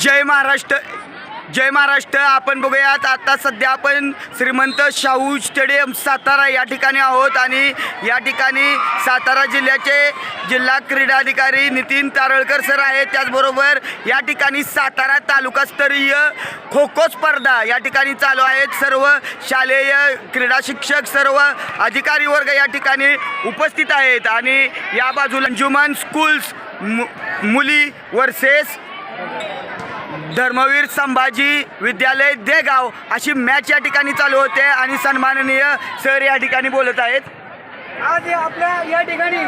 जय महाराष्ट्र जय महाराष्ट्र. आपण बघूयात आता सध्या आपण श्रीमंत शाहू स्टेडियम सातारा या ठिकाणी आहोत आणि या ठिकाणी सातारा जिल्ह्याचे जिल्हा क्रीडाधिकारी नितीन तारळकर सर आहेत. त्याचबरोबर या ठिकाणी सातारा तालुकास्तरीय खो खो स्पर्धा या ठिकाणी चालू आहेत. सर्व शालेय क्रीडा शिक्षक सर्व अधिकारी वर्ग या ठिकाणी उपस्थित आहेत. आणि या बाजूला अंजुमन स्कूल्स मु मुली वर्सेस धर्मवीर संभाजी विद्यालय देगाव अशी मॅच या ठिकाणी चालू होते आणि सन्माननीय सर या ठिकाणी बोलत आहेत. आज आपल्या या ठिकाणी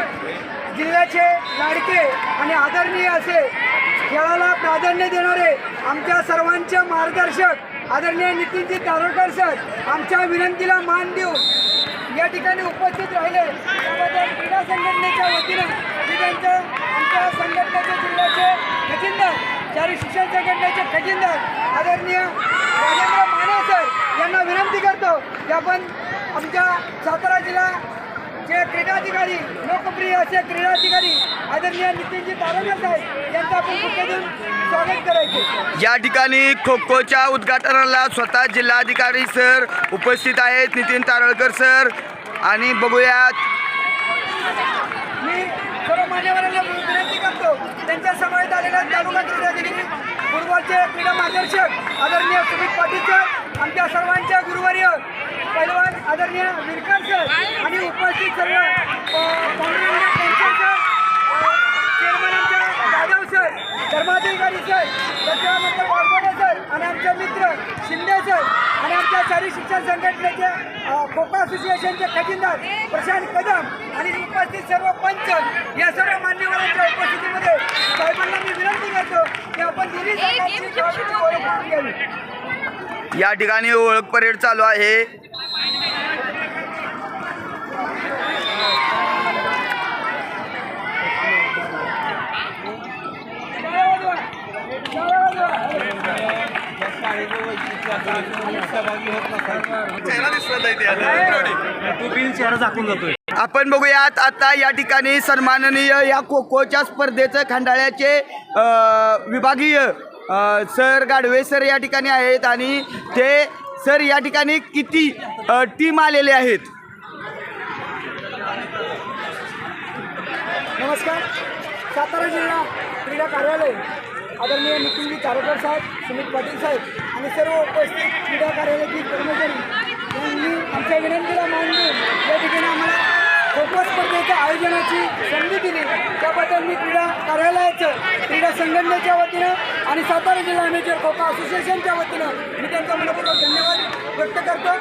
जिल्ह्याचे लाडके आणि आदरणीय असे खेळाला प्राधान्य देणारे आमच्या सर्वांचे मार्गदर्शक आदरणीय नितीनजी तारोडकर सर आमच्या विनंतीला मान देऊन या ठिकाणी उपस्थित राहिले. त्याबद्दल क्रीडा संघटनेच्या वतीनं मी त्यांचं आमच्या संघटनेचे जिल्ह्याचे खचिंदर शारी शिक्षण संघटनेचे खजिनदार आदरणीय राजेंद्र माने सर यांना विनंती करतो की आपण आमच्या सातारा जिल्हा जे क्रीडाधिकारी लोकप्रिय असे क्रीडाधिकारी आदरणीय नितीनजी तारकर साहेब यांचं आपण कृपया स्वागत करायचे या ठिकाणी खो खोच्या उद्घाटनाला स्वतः जिल्हाधिकारी सर उपस्थित आहेत नितीन तारळकर सर. आणि बघूयात. मी सर्व मान्यवरांना विनंती करतो. त्यांच्या समवेत आलेल्या तालुका क्रीडाधिकारी फुटबॉलचे क्रीडा मार्गदर्शक आदरणीय सुमित पाटील सर आमच्या सर्वांच्या गुरुवर्य पैलवान आदरणीय विरकर सर आणि उपस्थित सर्व अ, जाधव सर धर्माधिकारी सर त्याच्यानंतर वाघमोडे सर आणि आमचे मित्र शिंदे सर आणि आमच्या शारी शिक्षण संघटनेचे अ, खो खो असोसिएशनचे खजिनदार प्रशांत कदम आणि उपस्थित सर्व पंच या सर्व मान्यवरांच्या उपस्थितीमध्ये साहेबांना मी विनंती करतो की आपण दोन्ही संघांची खेळाडूंची ओळख करून घ्यावी या ठिकाणी ओळख परेड चालू आहे. टाळ्या वाजवा. आपण बघूयात आता या ठिकाणी सन्माननीय या खो खोच्या स्पर्धेचं खंडाळ्याचे विभागीय सर गाडवे सर या ठिकाणी आहेत आणि ते सर या ठिकाणी किती टीम आलेले आहेत? नमस्कार. सातारा जिल्हा क्रीडा कार्यालय. आदरणीय नितीनजी चारोकर साहेब सुमित पाटील साहेब आणि सर्व उपस्थित क्रीडा कार्यालयातील कर्मचारी यांनी आमच्या विनंतीला मान देऊन या ठिकाणी आम्हाला खो खो स्पर्धेच्या आयोजनाची संधी दिली. त्याबद्दल मी क्रीडा कार्यालयाचं क्रीडा संघटनेच्या वतीनं आणि सातारा जिल्हा मेजर खो खो असोसिएशनच्या वतीनं मी त्यांचा मनपूर्वक धन्यवाद व्यक्त करतो.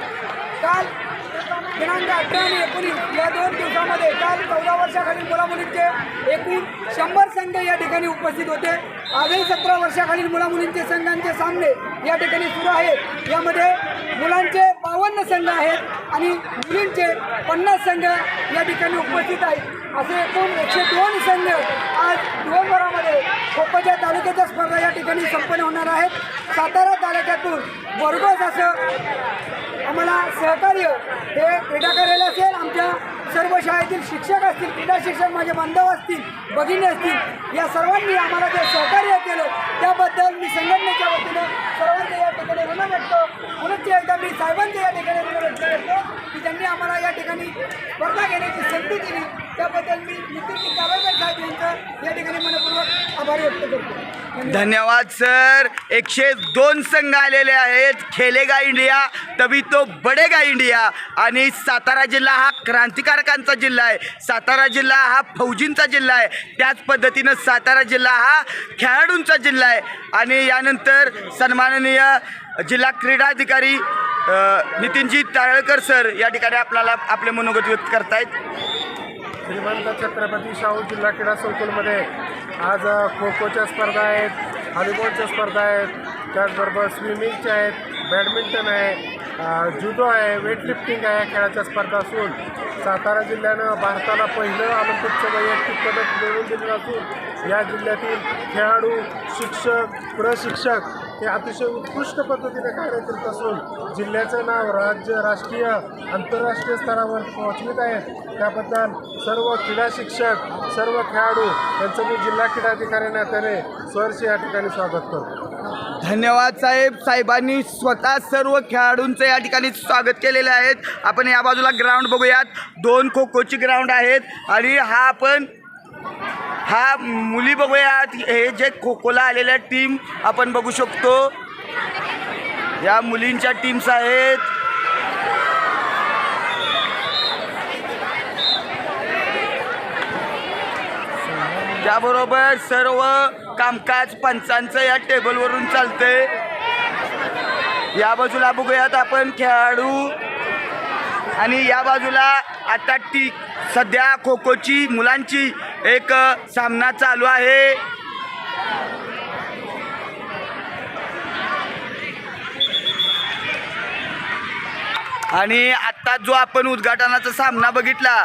काल दिनांक अठरा आणि एकोणीस या दोन दिवसामध्ये काल चौदा वर्षाखालील मुलामुलींचे एकूण शंभर संघ या ठिकाणी उपस्थित होते. आजही सतरा वर्षाखालील मुलामुलींचे संघांचे सामने या ठिकाणी सुरू आहेत. यामध्ये मुलांचे बावन्न संघ आहेत आणि मुलींचे पन्नास संघ या ठिकाणी उपस्थित आहेत. असे एकूण एकशे दोन संघ आज दिवसभरामध्ये खोपोच्या तालुक्याच्या स्पर्धा या ठिकाणी संपन्न होणार आहेत. सातारा तालुक्यातून बरगोस असं आम्हाला सहकार्य हे क्रीडा कार्यालय असेल आमच्या सर्व शाळेतील शिक्षक असतील क्रीडा शिक्षक माझे बांधव असतील भगिनी असतील या सर्वांनी आम्हाला जे सहकार्य केलं त्याबद्दल मी संघटनेच्या वतीनं सर्वांचे या ठिकाणी ऋण भेटतो पुनश्च एकदा मी साहेबांचे या ठिकाणी ऋण भेटतो की त्यांनी आम्हाला या ठिकाणी स्पर्धा घेण्याची संधी दिली त्याबद्दल मी नितीन कावळकर साहेब यांचं या ठिकाणी मनपूर्वक आभारी व्यक्त करतो. धन्यवाद. सर. एकशे दोन संघ आलेले आहेत. खेलेगा इंडिया तभी तो बडेगा इंडिया आणि सातारा जिल्हा हा क्रांतिकारकांचा जिल्हा आहे. सातारा जिल्हा हा फौजींचा जिल्हा आहे. त्याच पद्धतीनं सातारा जिल्हा हा खेळाडूंचा जिल्हा आहे. आणि यानंतर सन्माननीय जिल्हा क्रीडाधिकारी नितीनजी तारळकर सर या ठिकाणी आपल्याला आपले मनोगत व्यक्त करतायत. श्रीमंत छत्रपती शाहू जिल्हा क्रीडा संकुलमध्ये. आज खो खोच्या स्पर्धा आहेत हॉलीबॉलच्या स्पर्धा आहेत त्याचबरोबर स्विमिंगच्या आहेत बॅडमिंटन आहे जुडो आहे वेटलिफ्टिंग आहे या खेळाच्या स्पर्धा असून सातारा जिल्ह्यानं भारताला पहिलं ऑलिम्पिकचं वैयक्तिक पदक मिळवून दिलेलं असून या जिल्ह्यातील खेळाडू शिक्षक प्रशिक्षक हे अतिशय उत्कृष्ट पद्धतीने कार्य करत असून जिल्ह्याचं नाव राज्य राष्ट्रीय आंतरराष्ट्रीय स्तरावर पोहोचवित आहे. त्याबद्दल सर्व क्रीडा शिक्षक सर्व खेळाडू यांचं मी जिल्हा क्रीडा अधिकारी नात्याने सहर्ष या ठिकाणी स्वागत करतो. धन्यवाद साहेब. साहेबांनी स्वतः सर्व खेळाडूंचं या ठिकाणी स्वागत केलेले आहेत आपण या बाजूला ग्राउंड बघूयात. दोन खो खोची ग्राउंड आहेत आणि हा आपण हा मुली बघूयात हे जे खो खोला आलेल्या टीम आपण बघू शकतो. या मुलींच्या टीम्स आहेत. त्याबरोबर सर्व कामकाज पंचांचं या टेबलवरून चालतंय. या बाजूला बघूयात आपण खेळाडू. आणि या बाजूला आता टी सध्या खो खोची मुलांची एक सामना चालू आहे. आणि आत्ता जो आपण उद्घाटनाचा सामना बघितला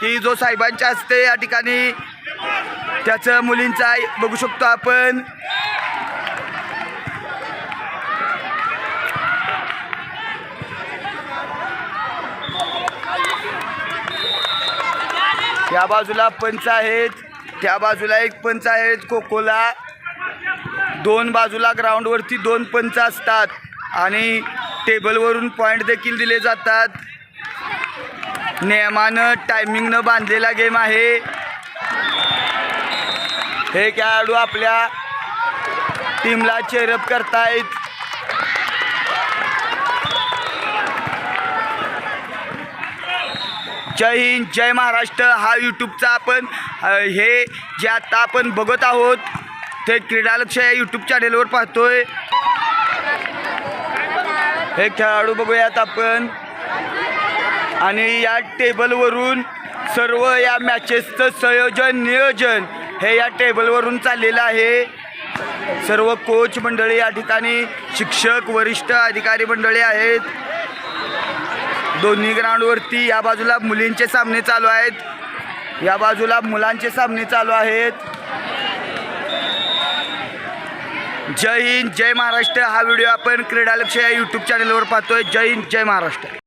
की जो साहेबांच्या हस्ते या ठिकाणी त्याचं मुलींचा बघू शकतो आपण. त्या बाजूला पंच आहेत. त्या बाजूला एक पंच आहेत खोखोला दोन बाजूला ग्राउंडवरती दोन पंच असतात आणि टेबलवरून पॉईंट देखील दिले जातात. नियमानं टायमिंगनं बांधलेला गेम आहे. हे खेळाडू आपल्या टीमला चेअरअप करतायत. जय हिंद जय महाराष्ट्र. हा यूट्यूबचा आपण हे जे आता आपण बघत आहोत ते क्रीडालक्ष या यूट्यूब चॅनेलवर पाहतोय. हे खेळाडू बघूयात आपण. आणि या टेबलवरून सर्व या मॅचेसचं संयोजन नियोजन हे या टेबलवरून चाललेलं आहे. सर्व कोच मंडळी या ठिकाणी शिक्षक वरिष्ठ अधिकारी मंडळी आहेत. दोन्ही ग्राउंडवरती या बाजूला मुलींचे सामने चालू आहेत. या बाजूला मुलांचे सामने चालू आहेत. जय हिंद जय महाराष्ट्र. हा व्हिडिओ आपण क्रीडालक्ष या यूट्यूब चॅनलवर पाहतोय. जय हिंद जय महाराष्ट्र.